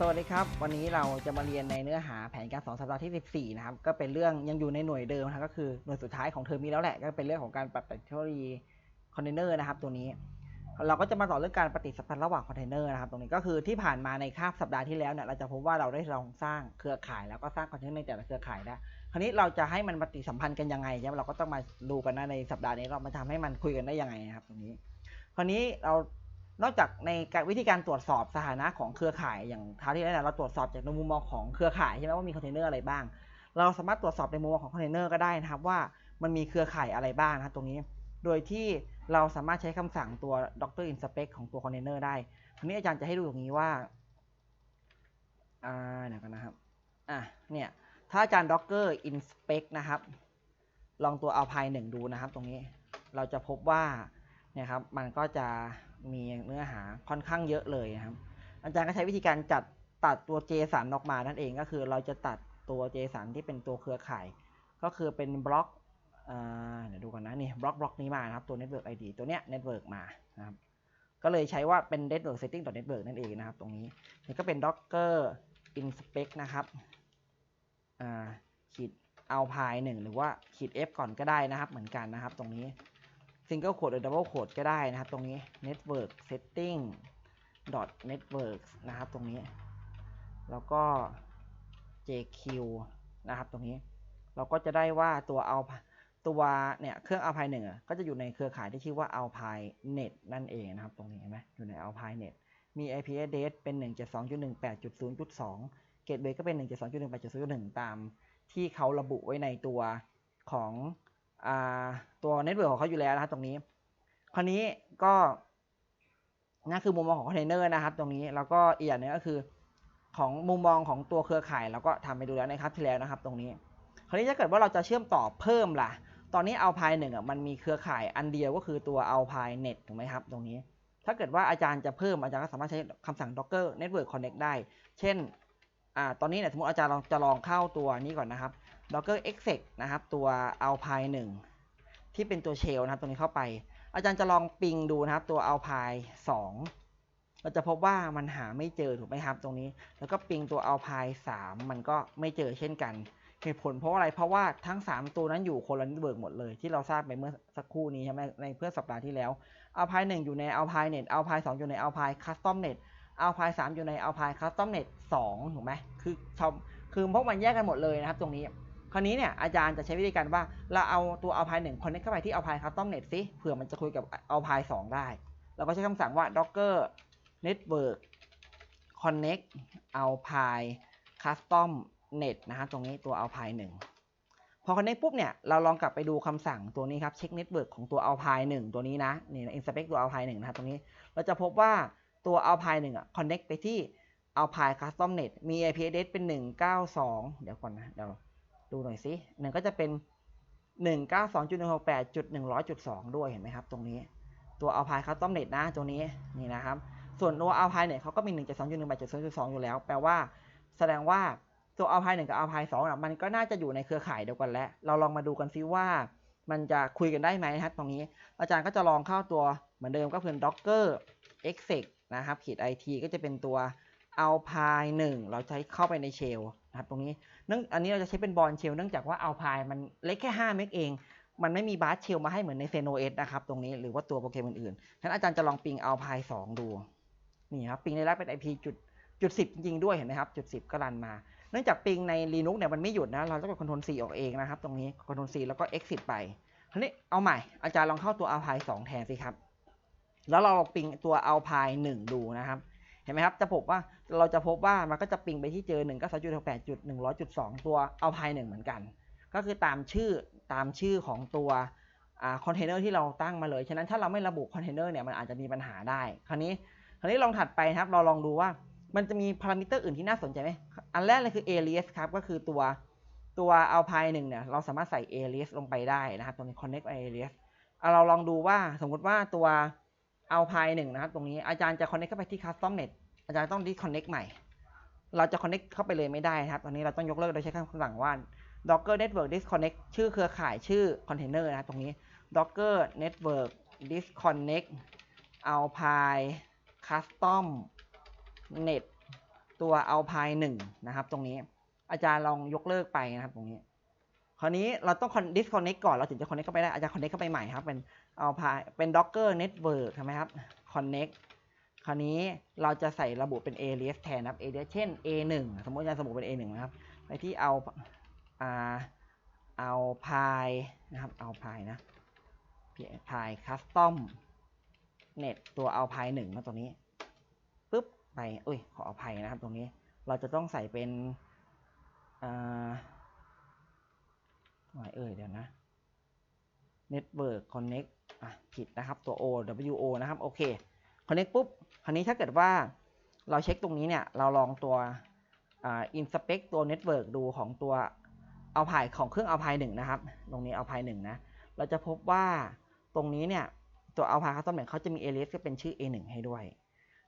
สวัสดีครับ วันนี้เราจะมาเรียนในเนื้อหาแผนการสอนสัปดาห์ที่ 14 นะครับ ก็เป็นเรื่องยังอยู่ในหน่วยเดิมนะครับก็คือหน่วยสุดท้ายของเทอมนี้แล้วแหละ ก็เป็นเรื่องของการปรับเทคโนโลยีคอนเทนเนอร์นะครับ ตัวนี้ เราก็จะมาต่อเรื่องการปฏิสัมพันธ์ระหว่างคอนเทนเนอร์นะครับ ตรงนี้ก็คือที่ผ่านมาในคาบสัปดาห์ที่แล้วเนี่ยเราจะพบว่าเราได้ลองสร้างเครือข่าย แล้วก็สร้างคอนเทนเนอร์ในแต่ละเครือข่ายได้คราวนี้เราจะให้มันปฏิสัมพันธ์กันยังไงใช่ไหมเราก็ต้องมาดูกันนะในสัปดาห์นี้เรามาทำให้มันคุยกันได้ยังไงนะครับ ตรงนี้ คราวนี้เรา นอกจากในการวิธีการตรวจสอบสถานะของเครือข่ายอย่างท้าที่แล้วเนี่ยเราตรวจสอบจากในมุมมองของเครือข่ายใช่ไหมว่ามีคอนเทนเนอร์อะไรบ้าง เราสามารถตรวจสอบในมุมมองของคอนเทนเนอร์ก็ได้นะครับว่ามันมีเครือข่ายอะไรบ้างนะครับตรงนี้ โดยที่เราสามารถใช้คำสั่งตัว docker inspect ของตัวคอนเทนเนอร์ได้ทีนี้อาจารย์จะให้ดูตรงนี้ว่าอ่าเดี๋ยวกันนะครับอะเนี่ยถ้าอาจารย์ docker inspect นะครับ ลองตัว alpine หนึ่งดูนะครับ ตรงนี้เราจะพบว่าเนี่ยครับมันก็จะ มีเนื้อหาค่อนข้างเยอะเลยนะครับ อาจารย์ก็ใช้วิธีการจัดตัดตัว JSON ออกมานั่นเองก็คือเราจะตัดตัว JSON ที่เป็นตัวเครือข่าย ก็คือเป็นบล็อกเดี๋ยวดูกันนะนี่บล็อกบล็อกนี้มานะครับตัว network ID ตัวเนี้ย network มานะครับก็เลยใช้ว่าเป็น network setting network นั่นเองนะครับ ตรงนี้นี่ก็เป็น docker inspect นะครับอ่าขีด alpine หนึ่งหรือว่าขีด f ก่อนก็ได้นะครับ เหมือนกันนะครับ ตรงนี้ single quote หรือ double quote ก็ได้นะครับ ตรงนี้ network setting dot network นะครับ ตรงนี้ แล้วก็ jq นะครับ ตรงนี้ เราก็จะได้ว่าตัวเอาตัวเนี่ยเครื่อง Alpine หนึ่งอก็จะอยู่ในเครือข่ายที่ชื่อว่า Alpine Net นั่นเองนะครับ ตรงนี้เห็นไหมอยู่ใน Alpine Net มี IP address เป็น172.168.0.2 Gateway ก็เป็น1 7 2 1 8 0 1 ตามที่เขาระบุไว้ในตัวของ ตัวเน็ตเวิร์กของเขาอยู่แล้วนะครับตรงนี้ คราวนี้ก็นั่นคือมุมมองของคอนเทนเนอร์นะครับ ตรงนี้แล้วก็อีกอย่างหนึงก็คือ ของมุมมองของตัวเครือข่ายเราก็ทำไปดูแล้วนะครับที่แล้วนะครับ ตรงนี้ คราวนี้ถ้าเกิดว่าเราจะเชื่อมต่อเพิ่มล่ะ ตอนนี้เอาพายหนึ่งอะมันมีเครือข่ายอันเดียวก็คือตัวเอาพายเน็ตถูกไหมครับ ตรงนี้ ถ้าเกิดว่าอาจารย์จะเพิ่มอาจารย์ก็สามารถใช้คำสั่ง docker network connect ได้ เช่นอ่าตอนนี้เนี่ยสมมติอาจารย์จะลองเข้าตัวนี้ก่อนนะครับ docker exec นะครับ ตัว alpine 1 ที่เป็นตัว shell นะครับตรงนี้เข้าไป อาจารย์จะลองปิงดูนะครับ ตัว alpine 2 เราจะพบว่ามันหาไม่เจอถูกไหมครับ ตรงนี้ แล้วก็ปิงตัว alpine 3 มันก็ไม่เจอเช่นกันเหตุผลเพราะอะไร เพราะว่าทั้ง 3 ตัวนั้นอยู่คนละเน็ตเวิร์กหมดเลย ที่เราทราบไปเมื่อสักครู่นี้ใช่ไหมในเพื่อสัปดาห์ที่แล้ว alpine 1อยู่ใน alpine net alpine 2อยู่ใน alpine custom net alpine 3อยู่ใน alpine custom net 2ถูกไหมคือชาวคือพวกมันแยกกันหมดเลยนะครับตรงนี้ คราวนี้เนี่ยอาจารย์จะใช้วิธีการว่าเราเอาตัว alpine 1 connect เนคเข้าไปที่ alpine custom net สิเผื่อมันจะคุยกับ alpine 2ได้ เราก็ใช้คำสั่งว่า docker network connect alpine custom net นะฮะตรงนี้ตัว alpine 1พอ connect ปุ๊บเนี่ยเราลองกลับไปดูคำสั่งตัวนี้ครับ check network ของตัว alpine 1ตัวนี้นะนี่นะ inspect ตัว alpine 1นะครับตรงนี้ เราจะพบว่าตัว alpine 1อะ connect ไปที่ alpine custom net มี IP address เป็น 192 เดี๋ยวก่อนนะเดี๋ยว ดูหน่อยสิหนึ่งก็จะเป็น 192.168.100.2 ด้วยเห็นไหมครับ ตรงนี้ตัว alpine custom net นะตัวนี้นี่นะครับ ส่วนตัว alpine เนี่ยเขาก็มี172.168.2.2อยู่แล้ว แปลว่า แสดงว่าตัว alpine 1กับ alpine 2อะมันก็น่าจะอยู่ในเครือข่ายเดียวกันแล้ว เราลองมาดูกันซิว่ามันจะคุยกันได้ไหมนะครับ ตรงนี้อาจารย์ก็จะลองเข้าตัวเหมือนเดิมก็คือ docker exec นะครับขีด it ก็จะเป็นตัว alpine 1 เราใช้เข้าไปใน shell นะครับตรงนี้เนื่องอันนี้เราจะใช้เป็นบอลเชลเนื่องจากว่า alpine มันเล็กแค่5เมกเอง มันไม่มีบาร์เชลมาให้เหมือนใน ZenOS นะครับตรงนี้หรือว่าตัวโปรแกรมอื่นๆฉะนั้นอาจารย์จะลองปิง alpine 2ดูนี่ครับปิงในรับเป็น IP จุดจุด10จริงๆด้วยเห็นไหมครับจุด10ก็รันมา เนื่องจากปิงใน Linux เนี่ยมันไม่หยุดนะ เราต้องกด Ctrl C ออกเองนะครับตรงนี้ Ctrl C แล้วก็ exit ไปคราวนี้เอาใหม่อาจารย์ลองเข้าตัว alpine 2แทนสิครับ แล้วเราลองปิงตัว alpine 1ดูนะครับ ห็นไหมครับ จะพบว่าเราจะพบว่ามันก็จะปิงไปที่เจอ1 9 3 6 8 1 0 0 2 ตัว alpine 1เหมือนกัน ก็คือตามชื่อตามชื่อของตัวคอนเทนเนอร์ที่เราตั้งมาเลย ฉะนั้นถ้าเราไม่ระบุคอนเทนเนอร์เนี่ยมันอาจจะมีปัญหาได้ คราวนี้ คราวนี้ลองถัดไปครับ เราลองดูว่ามันจะมีพารามิเตอร์อื่นที่น่าสนใจไหม อันแรกเลยคือ alias ครับ ก็คือตัวตัว alpine 1เนี่ยเราสามารถใส่ alias ลงไปได้นะครับตรงนี้ connect alias เอาเราลองดูว่าสมมติว่าตัว alpine 1นะครับตรงนี้อาจารย์จะ connect เข้าไปที่ custom net อาจารย์ต้อง disconnect ใหม่ เราจะ connect เข้าไปเลยไม่ได้นะครับ ตอนนี้เราต้องยกเลิกโดยใช้คำสั่งว่า docker network disconnect ชื่อเครือข่ายชื่อ container นะครับตรงนี้ docker network disconnect alpine custom net ตัวเอาพายหนึ่งนะครับ ตรงนี้อาจารย์ลองยกเลิกไปนะครับตรงนี้ คราวนี้เราต้อง disconnect ก่อนเราถึงจะ connect เข้าไปได้อาจารย์ connect เข้าไปใหม่ครับเป็น เอาพายเป็น docker network ใช่ไหมครับ connect คราวนี้เราจะใส่ระบุเป็น alias แทนนะครับ alias เช่น a1 สมมติจารย์สมมติเป็น a1 นะครับ ไปที่เอาอ่าเอาพายนะครับ เอาพายนะพาย custom net ตัวเอาพายหนึ่งมาตรงนี้ปุ๊บไปเอ้ยขออภัยนะครับตรงนี้เราจะต้องใส่เป็นอ่าหมายเอ่ยเดี๋ยวนะ network connect อะผิดนะครับตัว O W O นะครับโอเค connect ปุ๊บคราวนี้ถ้าเกิดว่าเราเช็คตรงนี้เนี่ย เราลองตัวอ่า inspect ตัว network ดูของตัวเอาพายของเครื่องเอาพายหนึ่งนะครับ ตรงนี้เอาพายหนึ่งนะ เราจะพบว่าตรงนี้เนี่ย ตัวเอาพายคัสตอมเนี่ยเขาจะมี alias ก็เป็นชื่อ a1 ให้ด้วย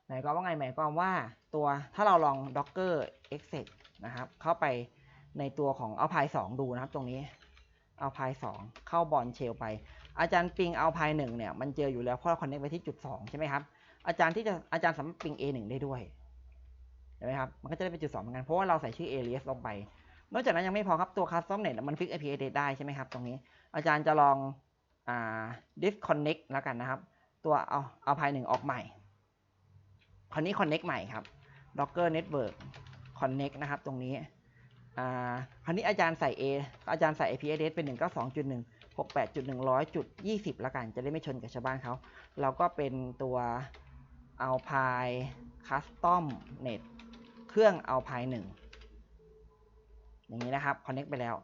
หมายความว่าไงหมายความว่าตัวถ้าเราลอง docker exec นะครับ เข้าไปในตัวของเอาพาย2ดูนะครับ ตรงนี้เอาพาย2เข้าบอลเชลไป อาจารย์ปิงเอาพายหนึ่งเนี่ยมันเจออยู่แล้วเพราะเราคอนเนคไปที่จุดสองใช่ไหมครับอาจารย์ที่จะอาจารย์สามารถปิงเอหนึ่งได้ด้วยใช่ไหมครับมันก็จะได้เป็นจุดสองเหมือนกันเพราะว่าเราใส่ชื่อ alias ลงไป นอกจากนั้นยังไม่พอครับตัว custom net มันฟิก IP address ได้ใช่ไหมครับตรงนี้ อาจารย์จะลองอ่า disconnect แล้วกันนะครับ ตัวเอาเอาพายหนึ่งออกใหม่คราวนี้ connect ใหม่ครับ docker network connect นะครับ ตรงนี้อ่าคราวนี้อาจารย์ใส่ A อาจารย์ใส่ IP address เป็น192.1 68.100.20ละกัน จะได้ไม่ชนกับชาวบ้านเขาเราก็เป็นตัวเอาพายคัสตอมเน็ตเครื่องเอาพายหนึ่งอย่างนี้นะครับ connect ไปแล้ว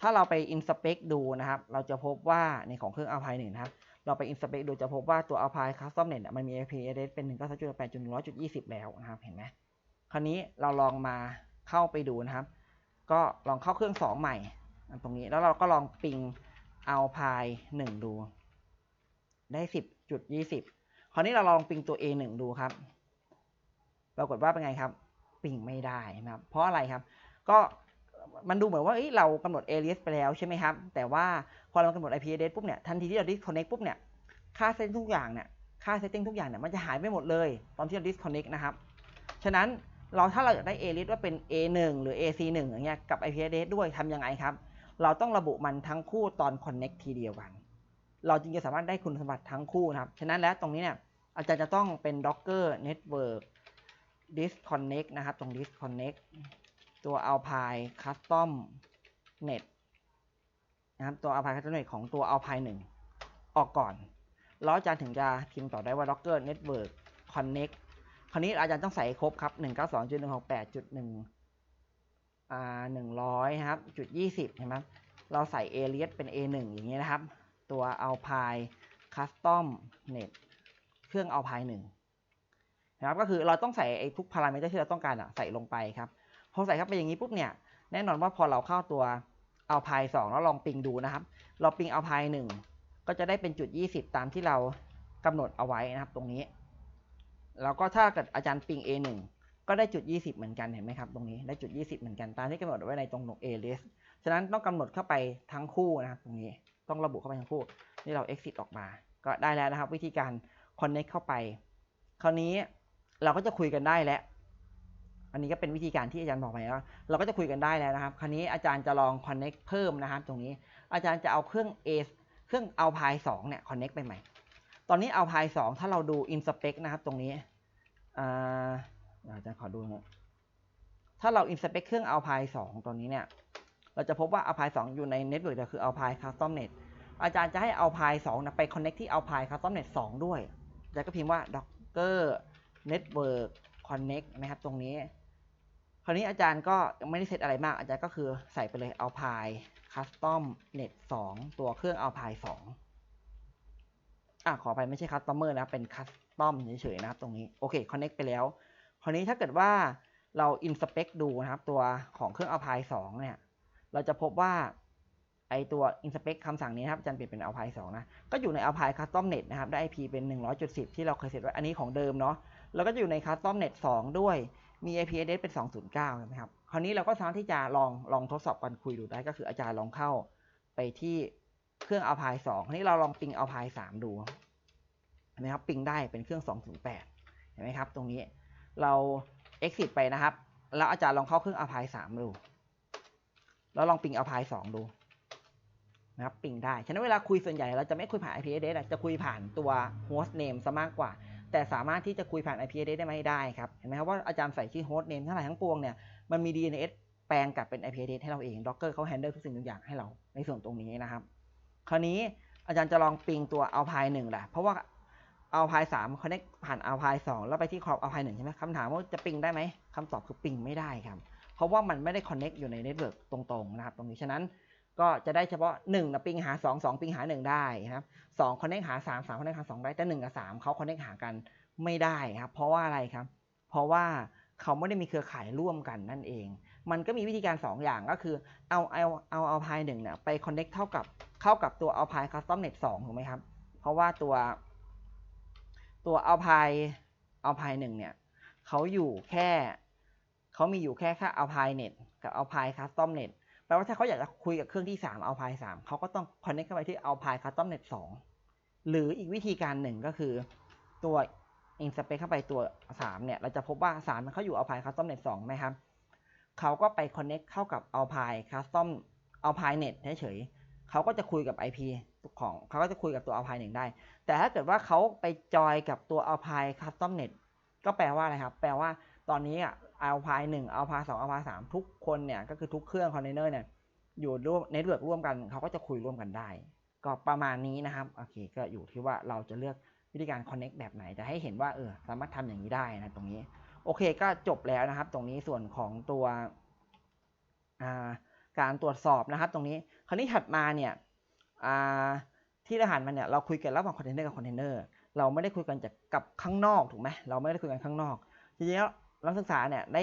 ถ้าเราไป inspect ดูนะครับ เราจะพบว่าในของเครื่องเอาพายหนึ่งนะครับ เราไป inspect ดูจะพบว่าตัวเอาพายคัสตอมเน็ตมันมี IP address เป็น1 9 8 1 0 0 2 0 แล้วนะครับ เห็นไหมคราวนี้เราลองมาเข้าไปดูนะครับ ก็ลองเข้าเครื่อง 2 ใหม่ตรงนี้แล้วเราก็ลองปิง Alpine 1ดู ได้10.20คราวนี้เราลองปิงตัว A1 ดูครับ ปรากฏว่าเป็นไงครับ ปิงไม่ได้นะครับ เพราะอะไรครับ ก็มันดูเหมือนว่าเรากำหนด alias ไปแล้วใช่ไหมครับ แต่ว่าพอเรากำหนด IP address ปุ๊บเนี่ย ทันทีที่เรา disconnect ปุ๊บเนี่ย ค่า setting ทุกอย่างเนี่ย ค่า setting ทุกอย่างเนี่ย มันจะหายไปหมดเลย ตอนที่เรา disconnect นะครับ ฉะนั้นเราถ้าเราอยากได้ alias ว่าเป็น A1 หรือ AC1 อย่างเงี้ย กับ IP address ด้วยทำยังไงครับ เราต้องระบุมันทั้งคู่ตอน connect ทีเดียวกัน เราจึงจะสามารถได้คุณสมบัติทั้งคู่นะครับ ฉะนั้นแล้วตรงนี้เนี่ยอาจารย์จะต้องเป็น docker network disconnect นะครับ ตรง disconnect ตัว Alpine Custom Net นะครับตัว Alpine Custom Net ของตัว Alpine 1ออกก่อน แล้วอาจารย์ถึงจะพิมพ์ต่อได้ว่า Docker Network Connect คราวนี้อาจารย์ต้องใส่ครบครับ 192.168.1 อ่า100ครับจุด20เห็นไหมเราใส่ alias เป็น A1 อย่างนี้ยนะครับ ตัว Alpine Custom Net เครื่อง Alpine 1นะครับ ก็คือเราต้องใส่ไอ้ทุกพารามิเตอร์ที่เราต้องการอะใส่ลงไปครับ พอใส่เข้าไปอย่างนี้ปุ๊บเนี่ย แน่นอนว่าพอเราเข้าตัวเอาพายสองแล้วลองปิงดูนะครับ เราปิงเอาพายหนึ่งก็จะได้เป็นจุดยี่สิบตามที่เรากำหนดเอาไว้นะครับตรงนี้ แล้วก็ถ้าเกิดอาจารย์ปิง A หนึ่ง ก็ได้จุดยี่สิบเหมือนกันเห็นไหมครับตรงนี้ได้จุดยี่สิบเหมือนกันตามที่กำหนดไว้ในตรง A list ฉะนั้นต้องกำหนดเข้าไปทั้งคู่นะครับตรงนี้ต้องระบุเข้าไปทั้งคู่นี่เรา exit ออกมา ก็ได้แล้วนะครับ วิธีการ connect เข้าไป คราวนี้เราก็จะคุยกันได้แล้ว อันนี้ก็เป็นวิธีการที่อาจารย์บอกไปแล้วเราก็จะคุยกันได้แล้วนะครับ คราวนี้อาจารย์จะลอง connect เพิ่มนะครับ ตรงนี้อาจารย์จะเอาเครื่อง A เครื่องเอาพายสองเนี่ย connect ไปใหม่ ตอนนี้เอาพายสองถ้าเราดู inspect นะครับ ตรงนี้อ่า อาจารย์ขอดูนะถ้าเรา inspect เครื่องเอาพายสองตัวนี้เนี่ย เราจะพบว่าเอาพายสองอยู่ใน network เดียวคือเอาพาย custom net อาจารย์จะให้เอาพายสองไป connect ที่เอาพาย custom net สองด้วย อาจารย์ก็พิมพ์ว่า docker network connect นะครับ ตรงนี้ คราวนี้อาจารย์ก็ไม่ได้เซตอะไรมาก อาจารย์ก็คือใส่ไปเลยเอาพาย custom net 2 ตัวเครื่องเอาพาย2อะขอไปไม่ใช่ customer นะ เป็น custom เฉยๆนะครับตรงนี้ โอเค connect ไปแล้ว ราวนี้ถ้าเกิดว่าเรา inspect ดูนะครับ ตัวของเครื่องเอาพาย2เนี่ย เราจะพบว่าไอตัว inspect คำสั่งนี้นะครับจารย์เปลี่ยนเป็นเอาพาย2นะ ก็อยู่ในเอาพาย custom net นะครับ ได้ IP เป็น 100.10 ที่เราเคยเซตไว้ อันนี้ของเดิมเนาะ แล้วก็จะอยู่ใน custom net 2 ด้วย มี IP address เป็น 209 นะครับ คราวนี้เราก็สามารถที่จะลองลองทดสอบกันคุยดูได้ ก็คืออาจารย์ลองเข้าไปที่เครื่องเอาพาย2คราวนี้เราลองปิงเอาพาย3ดูเห็นไหมครับ ปิงได้เป็นเครื่อง 208 เห็นไหมครับ ตรงนี้ เรา exit ไปนะครับ แล้วอาจารย์ลองเข้าเครื่องอพายสามดู แล้วลองปิงอพายสองดูนะครับปิงได้ ฉะนั้นเวลาคุยส่วนใหญ่เราจะไม่คุยผ่าน IP address อะจะคุยผ่านตัว host name ซะมากกว่า แต่สามารถที่จะคุยผ่าน IP address ได้ไหมได้ครับ เห็นไหมครับว่าอาจารย์ใส่ชื่อ host name ทั้งหลายทั้งปวงเนี่ย มันมี DNS แปลงกลับเป็น IP address ให้เราเอง Docker เขา handle ทุกสิ่งทุกอย่างให้เราในส่วนตรงนี้นะครับ คราวนี้อาจารย์จะลองปิงตัว Alpine 1แหละ เพราะว่า Alpine 3 connect ผ่าน Alpine 2แล้วไปที่ Crop Alpine 1ใช่ไหมคำถามว่าจะปิงได้ไหมคำตอบคือปิงไม่ได้ครับ เพราะว่ามันไม่ได้ connect อยู่ใน network ตรงๆนะครับ ตรงนี้ฉะนั้นก็จะได้เฉพาะ1นะปิงหา 2 2 ปิงหา 1 ได้นะครับ2 connect หา 3 3 connect หา 2 ได้แต่1กับ3เขา connect หากันไม่ได้ครับ เพราะว่าอะไรครับ เพราะว่าเขาไม่ได้มีเครือข่ายร่วมกันนั่นเอง มันก็มีวิธีการ 2 อย่างก็คือเอาเอาเอาเอาพายหนึ่งเนี่ยไป connect เท่ากับเข้ากับตัวเอาพาย custom net 2ถูกไหมครับ เพราะว่าตัว ตัวเอาพายเอาพายหนึ่งเนี่ยเขาอยู่แค่เขามีอยู่แค่แค่เอาพายเน็ตกับเอาพาย custom net แปลว่าถ้าเขาอยากจะคุยกับเครื่องที่3เอาพาย3เขาก็ต้อง connect เข้าไปที่เอาพาย custom net 2หรืออีกวิธีการหนึ่งก็คือตัว inspect เข้าไปตัว 3 เนี่ย เราจะพบว่า 3 มันเขาอยู่ Alpine Custom Net 2ไหมครับเขาก็ไป connect เข้ากับ Alpine Custom Alpine Net เฉย เขาก็จะคุยกับ IP ของเขาก็จะคุยกับตัว Alpine 1ได้ แต่ถ้าเกิดว่าเขาไปจอยกับตัว Alpine Custom Net ก็แปลว่าอะไรครับ แปลว่าตอนนี้อะ Alpine 1 Alpine 2 Alpine 3 ทุกคนเนี่ย ก็คือทุกเครื่องคอนเทนเนอร์เนี่ย อยู่ร่วมเน็ตเวิร์กร่วมกัน เขาก็จะคุยร่วมกันได้ ก็ประมาณนี้นะครับ โอเค ก็อยู่ที่ว่าเราจะเลือกวิธีการ connect แบบไหน จะให้เห็นว่า เออ สามารถทำอย่างนี้ได้นะ ตรงนี้ โอเค ก็จบแล้วนะครับ ตรงนี้ส่วนของตัว การตรวจสอบนะครับ ตรงนี้ คราวนี้ถัดมาเนี่ยที่เราหันมาเนี่ยเราคุยกันระหว่างคอนเทนเนอร์กับคอนเทนเนอร์เราไม่ได้คุยกันจากกับข้างนอกถูกไหมเราไม่ได้คุยกันข้างนอกทีนี้นักศึกษาเนี่ยได้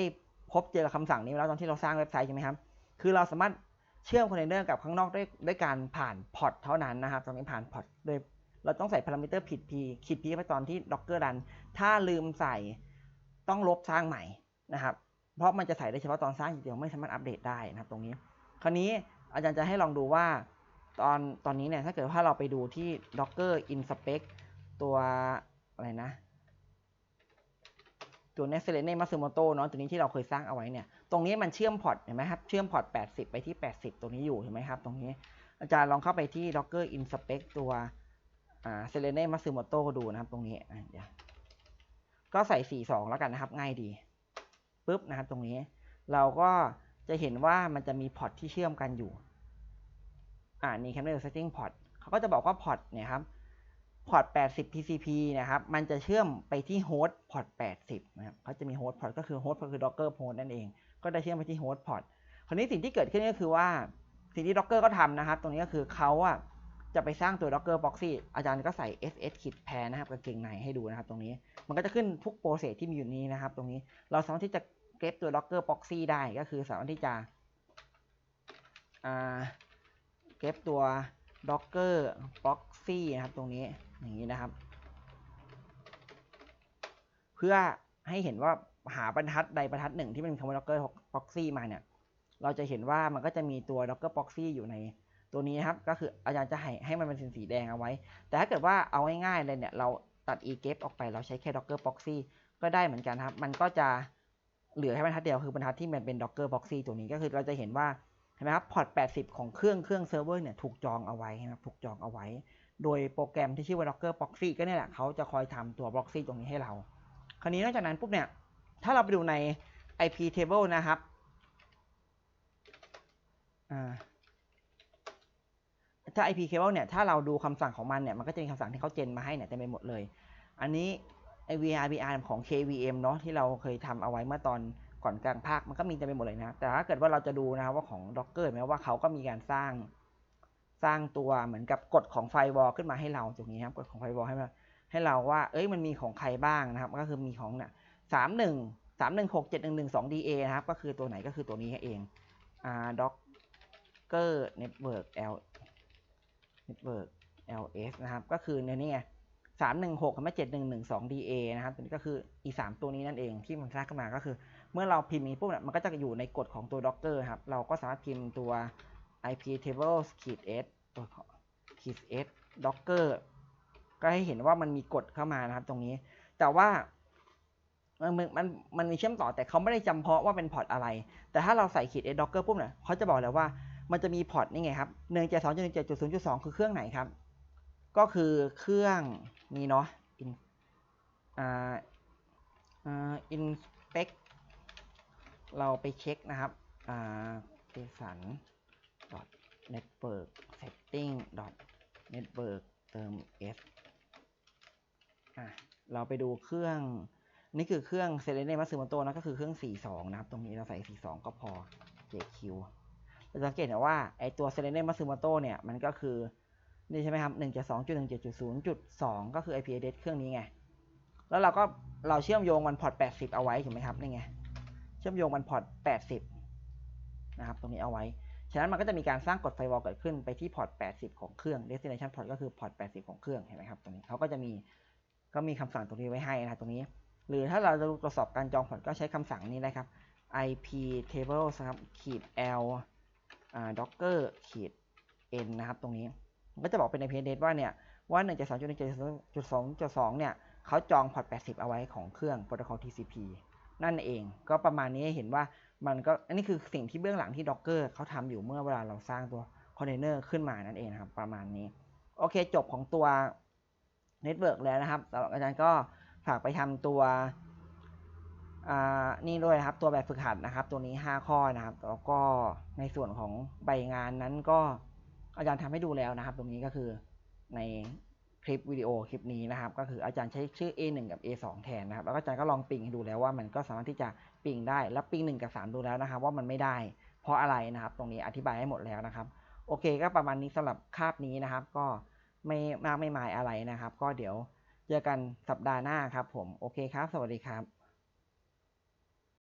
พบเจอกับคำสั่งนี้แล้วตอนที่เราสร้างเว็บไซต์ใช่ไหมครับคือเราสามารถเชื่อมคอนเทนเนอร์กับข้างนอกด้วยด้วยการผ่านพอร์ตเท่านั้นนะครับตรงนี้ผ่านพอร์ตโดยเราต้องใส่พารามิเตอร์ผิด p ขีด p ไปตอนที่ docker run ถ้าลืมใส่ต้องลบสร้างใหม่นะครับ เพราะมันจะใส่ได้เฉพาะตอนสร้างอย่างเดียวไม่สามารถอัปเดตได้นะครับตรงนี้ คราวนี้ อาจารย์จะให้ลองดูว่าตอนตอนนี้เนี่ยถ้าเกิดว่าเราไปดูที่ docker inspect ตัวอะไรนะ ตัว n e s t l e n e Matsumoto เนาะตัวนี้ที่เราเคยสร้างเอาไว้เนี่ย ตรงนี้มันเชื่อมพอร์ตเห็นไหมครับ เชื่อมพอร์ต 80 ไปที่ 80 ตรงนี้อยู่เห็นไหมครับ ตรงนี้อาจารย์ลองเข้าไปที่ docker inspect ตัวอ่าเซเลเน่มาซึโมโตดูนะครับ ตรงนี้เดี๋ยวก็ใส่ 42 แล้วกันนะครับ ง่ายดีปุ๊บนะครับ ตรงนี้เราก็ จะเห็นว่ามันจะมีพอร์ตที่เชื่อมกันอยู่ อ่านี่ Camera Setting Port เขาก็จะบอกว่าพอร์ตเนี่ยครับพอร์ต 80 TCP นะครับ มันจะเชื่อมไปที่โฮสต์พอร์ต 80 นะครับเขาจะมีโฮสต์พอร์ตก็คือโฮสต์ก็คือ Docker Port นั่นเอง ก็จะเชื่อมไปที่โฮสต์พอร์ต คราวนี้สิ่งที่เกิดขึ้นก็คือว่า สิ่งที่ Docker ก็ทำนะครับ ตรงนี้ก็คือเขาอะจะไปสร้างตัว Docker Proxy อาจารย์ก็ใส่ ss ขีดแพรนะครับกางเกงในให้ดูนะครับ ตรงนี้ มันก็จะขึ้นทุกโปรเซสที่มีอยู่นี้นะครับ ตรงนี้ เราสามารถที่จะ เก็บตัว Docker Proxy ได้ก็คือสามารถที่จะเก็บตัว Docker Proxy นะครับ ตรงนี้อย่างนี้นะครับ เพื่อให้เห็นว่าหาบรรทัดใดบรรทัดหนึ่งที่มันคำว่า Docker Proxy มาเนี่ย เราจะเห็นว่ามันก็จะมีตัว Docker Proxy อยู่ในตัวนี้นะครับ ก็คืออาจารย์จะให้ให้มันเป็นสีสีแดงเอาไว้ แต่ถ้าเกิดว่าเอาง่ายๆเลยเนี่ย เราตัด e g e p ออกไปเราใช้แค่ docker proxy ก็ได้เหมือนกันครับ มันก็จะ เหลือแค่บรรทัดเดียวคือบรรทัดที่มันเป็น docker proxy ตัวนี้ก็คือเราจะเห็นว่าเห็นไหมครับพอร์ต 80 ของเครื่องเครื่องเซิร์ฟเวอร์เนี่ยถูกจองเอาไว้นะครับถูกจองเอาไว้ โดยโปรแกรมที่ชื่อว่า docker proxy ก็เนี่ยแหละเขาจะคอยทำตัว proxy ตรงนี้ให้เรา คราวนี้นอกจากนั้นปุ๊บเนี่ยถ้าเราไปดูใน IP table นะครับถ้า IP cable เนี่ยถ้าเราดูคำสั่งของมันเนี่ยมันก็จะมีคำสั่งที่เขาเจนมาให้เนี่ยเต็มไปหมดเลย อันนี้ ไอ VRBR ของ KVM เนาะที่เราเคยทำเอาไว้เมื่อตอนก่อนกลางภาคมันก็มีจะเต็มไปหมดเลยนะ แต่ถ้าเกิดว่าเราจะดูนะครับว่าของ Docker แม้ว่าเขาก็มีการสร้างสร้างตัวเหมือนกับกฎของไฟวอลขึ้นมาให้เราตรงนี้ครับกฎของไฟวอลให้มาให้เราว่า เอ้ยมันมีของใครบ้างนะครับ ก็คือมีของเนี่ยสามหนึ่งสามหนึ่งหกเจ็ดหนึ่งหนึ่งสอง DA นะครับ ก็คือตัวไหนก็คือตัวนี้เองอ่า Docker Network L Network LS นะครับ ก็คือในนี้ไง สามหนึ่งหกกับเจ็ดหนึ่งหนึ่งสอง DA นะครับตัวนี้ก็คืออีสามตัวนี้นั่นเองที่มันสร้างขึ้นมาก็คือ เมื่อเราพิมพ์นี้ปุ๊บเนี่ยมันก็จะอยู่ในกฎของตัว Docker ครับ เราก็สามารถพิมพ์ตัว IP table ขีด s ตัวขีด s docker ก็ให้เห็นว่ามันมีกฎเข้ามานะครับ ตรงนี้ แต่ว่ามันมันมันมันมีเชื่อมต่อแต่เขาไม่ได้จำเพาะว่าเป็นพอร์ตอะไร แต่ถ้าเราใส่ขีด docker ปุ๊บเนี่ยเขาจะบอกแล้วว่ามันจะมีพอร์ตนี่ไงครับหนึ่งเจ็ดสองจุดหนึ่งเจ็ดจุดศูนย์จุดสองคือเครื่องไหนครับ ก็คือเครื่องนี้เนาะ in อ่าอ่า inspect เราไปเช็คนะครับอ่า json network setting network เติม s อะเราไปดูเครื่อง นี่คือเครื่อง s e l e n e m a s u m o t o นะก็คือเครื่อง 42 นะครับ ตรงนี้เราใส่ 42 ก็พอ JQ เราสังเกตเห็นว่าไอตัว s e l e n e m a s u m o t o เนี่ย มันก็คือ นี่ใช่ไหมครับ1.2.1.0.2 ก็คือ IP address เครื่องนี้ไง แล้วเราก็เราเชื่อมโยงมันพอร์ต 80 เอาไว้ถูกไหมครับนี่ไง เชื่อมโยงมันพอร์ต 80 นะครับ ตรงนี้เอาไว้ ฉะนั้นมันก็จะมีการสร้างกฎไฟวอลเกิดขึ้นไปที่พอร์ต 80 ของเครื่อง destination port ก็คือพอร์ต 80 ของเครื่อง เห็นไหมครับ ตรงนี้เขาก็จะมี ก็มีคำสั่งตรงนี้ไว้ให้นะครับตรงนี้ หรือถ้าเราจะตรวจสอบการจองพอร์ตก็ใช้คำสั่งนี้นะครับ ip table ครับขีด l อ่า docker ขีด n นะครับ ตรงนี้ ก็จะบอกเป็น IP address ว่าเนี่ยว่า1.2.1.2.2เนี่ยเขาจองพอร์ต 80 เอาไว้ของเครื่อง protocol TCP นั่นเองก็ประมาณนี้เห็นว่ามันก็อันนี้คือสิ่งที่เบื้องหลังที่ Docker เขาทำอยู่เมื่อเวลาเราสร้างตัวคอนเทนเนอร์ขึ้นมานั่นเองนะครับ ประมาณนี้ โอเคจบของตัว Network แล้วนะครับอาจารย์ก็ฝากไปทำตัวอ่านี่ด้วยนะครับ ตัวแบบฝึกหัดนะครับ ตัวนี้ 5 ข้อนะครับ แล้วก็ในส่วนของใบงานนั้นก็ อาจารย์ทำให้ดูแล้วนะครับ ตรงนี้ก็คือในคลิปวิดีโอคลิปนี้นะครับ ก็คืออาจารย์ใช้ชื่อ A1 กับ A2 แทนนะครับ แล้วก็อาจารย์ก็ลองปิงให้ดูแล้วว่ามันก็สามารถที่จะปิงได้ แล้วปิง1กับ3ดูแล้วนะครับ ว่ามันไม่ได้ เพราะอะไรนะครับ ตรงนี้อธิบายให้หมดแล้วนะครับ โอเค ก็ประมาณนี้สำหรับคาบนี้นะครับ ก็ไม่มากไม่หมายอะไรนะครับ ก็เดี๋ยวเจอกันสัปดาห์หน้าครับผม โอเคครับ สวัสดีครับ